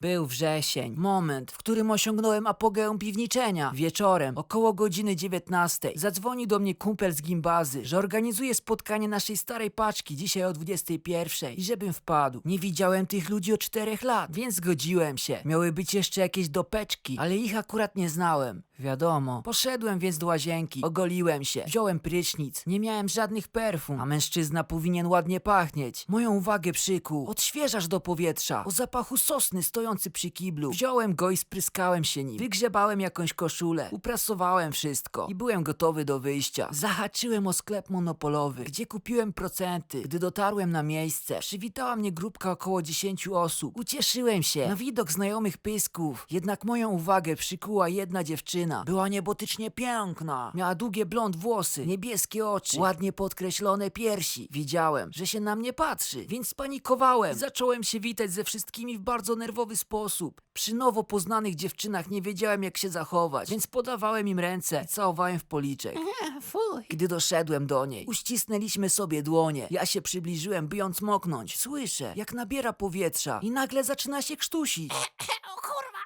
Był wrzesień, moment, w którym osiągnąłem apogeum piwniczenia. Wieczorem, około godziny 19, zadzwonił do mnie kumpel z gimbazy, że organizuje spotkanie naszej starej paczki dzisiaj o 21 i żebym wpadł. Nie widziałem tych ludzi od 4 lat, więc zgodziłem się. Miały być jeszcze jakieś dopeczki, ale ich akurat nie znałem. Wiadomo. Poszedłem więc do łazienki, ogoliłem się, wziąłem prysznic, nie miałem żadnych perfum, a mężczyzna powinien ładnie pachnieć. Moją uwagę przykuł odświeżasz do powietrza o zapachu sosny stojący przy kiblu. Wziąłem go i spryskałem się nim. Wygrzebałem jakąś koszulę, uprasowałem wszystko i byłem gotowy do wyjścia. Zahaczyłem o sklep monopolowy, gdzie kupiłem procenty. Gdy dotarłem na miejsce, przywitała mnie grupka około 10 osób. Ucieszyłem się na widok znajomych pysków, jednak moją uwagę przykuła jedna dziewczyna. Była niebotycznie piękna. Miała długie blond włosy, niebieskie oczy, ładnie podkreślone piersi. Widziałem, że się na mnie patrzy, więc spanikowałem. Zacząłem się witać ze wszystkimi w bardzo nerwowy sposób. Przy nowo poznanych dziewczynach nie wiedziałem jak się zachować, więc podawałem im ręce i całowałem w policzek. Fuj. Gdy doszedłem do niej, uścisnęliśmy sobie dłonie. Ja się przybliżyłem, by ją cmoknąć. Słyszę, jak nabiera powietrza i nagle zaczyna się krztusić.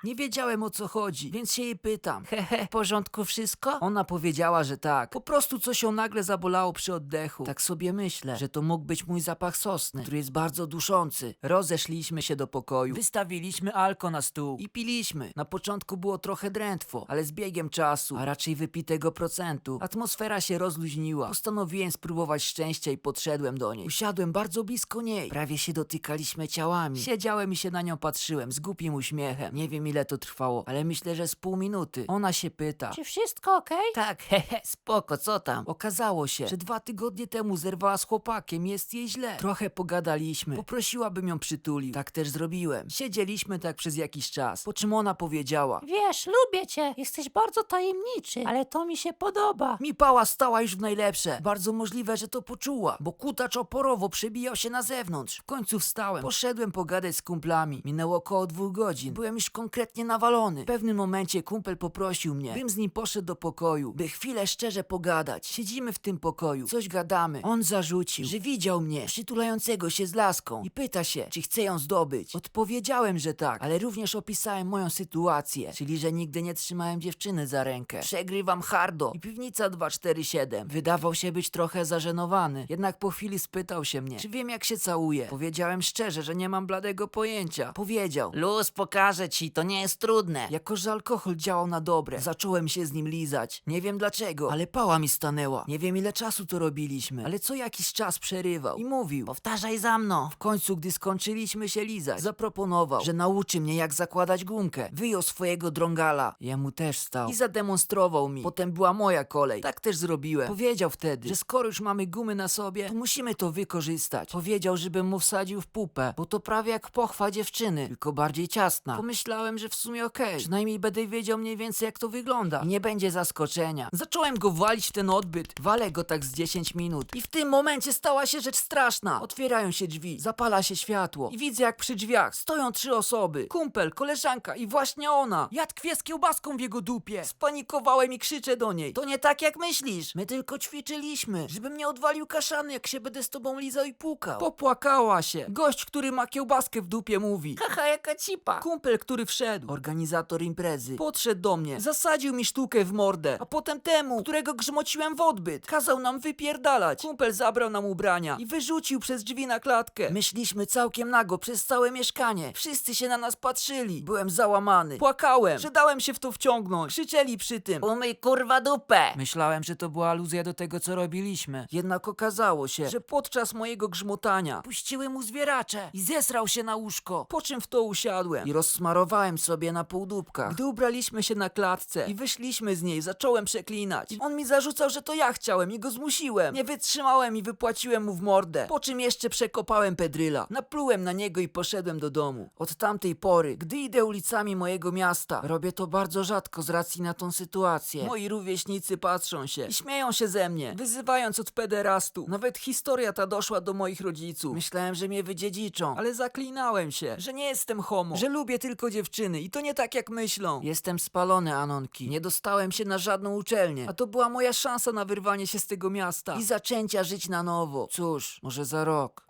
Nie wiedziałem o co chodzi, więc się jej pytam. Hehe, w porządku wszystko? Ona powiedziała, że tak. Po prostu coś ją nagle zabolało przy oddechu. Tak sobie myślę, że to mógł być mój zapach sosny, który jest bardzo duszący. Rozeszliśmy się do pokoju, wystawiliśmy alko na stół i piliśmy. Na początku było trochę drętwo, ale z biegiem czasu, a raczej wypitego procentu, atmosfera się rozluźniła. Postanowiłem spróbować szczęścia i podszedłem do niej. Usiadłem bardzo blisko niej. Prawie się dotykaliśmy ciałami. Siedziałem i się na nią patrzyłem z głupim uśmiechem. Nie wiem ile to trwało, ale myślę, że z pół minuty. Ona się pyta. Czy wszystko okej? Tak, hehe, spoko, co tam? Okazało się, że dwa tygodnie temu zerwała z chłopakiem, jest jej źle. Trochę pogadaliśmy, poprosiłabym ją przytulił. Tak też zrobiłem. Siedzieliśmy tak przez jakiś czas, po czym ona powiedziała. Wiesz, lubię cię. Jesteś bardzo tajemniczy, ale to mi się podoba. Mi pała stała już w najlepsze. Bardzo możliwe, że to poczuła, bo kutacz oporowo przebijał się na zewnątrz. W końcu wstałem, poszedłem pogadać z kumplami. Minęło około dwóch godzin. Byłem już konkretnie nawalony. W pewnym momencie kumpel poprosił mnie, bym z nim poszedł do pokoju, by chwilę szczerze pogadać. Siedzimy w tym pokoju, coś gadamy. On zarzucił, że widział mnie przytulającego się z laską i pyta się, czy chcę ją zdobyć. Odpowiedziałem, że tak, ale również opisałem moją sytuację, czyli że nigdy nie trzymałem dziewczyny za rękę. Przegrywam hardo i piwnica 247. Wydawał się być trochę zażenowany, jednak po chwili spytał się mnie, czy wiem jak się całuje. Powiedziałem szczerze, że nie mam bladego pojęcia. Powiedział, luz pokażę ci, to nie jest trudne. Jako, że alkohol działał na dobre, zacząłem się z nim lizać. Nie wiem dlaczego, ale pała mi stanęła. Nie wiem ile czasu to robiliśmy, ale co jakiś czas przerywał i mówił, powtarzaj za mną. W końcu, gdy skończyliśmy się lizać, zaproponował, że nauczy mnie jak zakładać gumkę. Wyjął swojego drągala, jemu też stał i zademonstrował mi. Potem była moja kolej. Tak też zrobiłem. Powiedział wtedy, że skoro już mamy gumy na sobie, to musimy to wykorzystać. Powiedział, żebym mu wsadził w pupę, bo to prawie jak pochwa dziewczyny, tylko bardziej ciasna. Pomyślałem, że w sumie okej. Przynajmniej będę wiedział mniej więcej jak to wygląda. I nie będzie zaskoczenia. Zacząłem go walić w ten odbyt. Walę go tak z 10 minut. I w tym momencie stała się rzecz straszna. Otwierają się drzwi, zapala się światło. I widzę jak przy drzwiach stoją trzy osoby. Kumpel, koleżanka i właśnie ona. Ja tkwię z kiełbaską w jego dupie. Spanikowałem i krzyczę do niej. To nie tak jak myślisz. My tylko ćwiczyliśmy, żebym nie odwalił kaszany, jak się będę z tobą lizał i pukał. Popłakała się. Gość, który ma kiełbaskę w dupie mówi. Haha, jaka cipa. Kumpel, który wszedł, organizator imprezy, podszedł do mnie, zasadził mi sztukę w mordę, a potem temu, którego grzmociłem w odbyt, kazał nam wypierdalać. Kumpel zabrał nam ubrania i wyrzucił przez drzwi na klatkę. Myśliśmy całkiem nago przez całe mieszkanie. Wszyscy się na nas patrzyli. Byłem załamany. Płakałem, że dałem się w to wciągnąć. Krzyczeli przy tym. Umyj kurwa dupę. Myślałem, że to była aluzja do tego, co robiliśmy. Jednak okazało się, że podczas mojego grzmotania puściły mu zwieracze i zesrał się na łóżko. Po czym w to usiadłem i rozsmarowałem sobie na półdubkach. Gdy ubraliśmy się na klatce i wyszliśmy z niej, zacząłem przeklinać. On mi zarzucał, że to ja chciałem i go zmusiłem. Nie wytrzymałem i wypłaciłem mu w mordę. Po czym jeszcze przekopałem pedryla. Naplułem na niego i poszedłem do domu. Od tamtej pory, gdy idę ulicami mojego miasta, robię to bardzo rzadko z racji na tą sytuację. Moi rówieśnicy patrzą się i śmieją się ze mnie, wyzywając od pederastu. Nawet historia ta doszła do moich rodziców. Myślałem, że mnie wydziedziczą, ale zaklinałem się, że nie jestem homo, że lubię tylko dziewczyny i to nie tak jak myślą. Jestem spalony, Anonki. Nie dostałem się na żadną uczelnię, a to była moja szansa na wyrwanie się z tego miasta i zaczęcia żyć na nowo. Cóż, może za rok.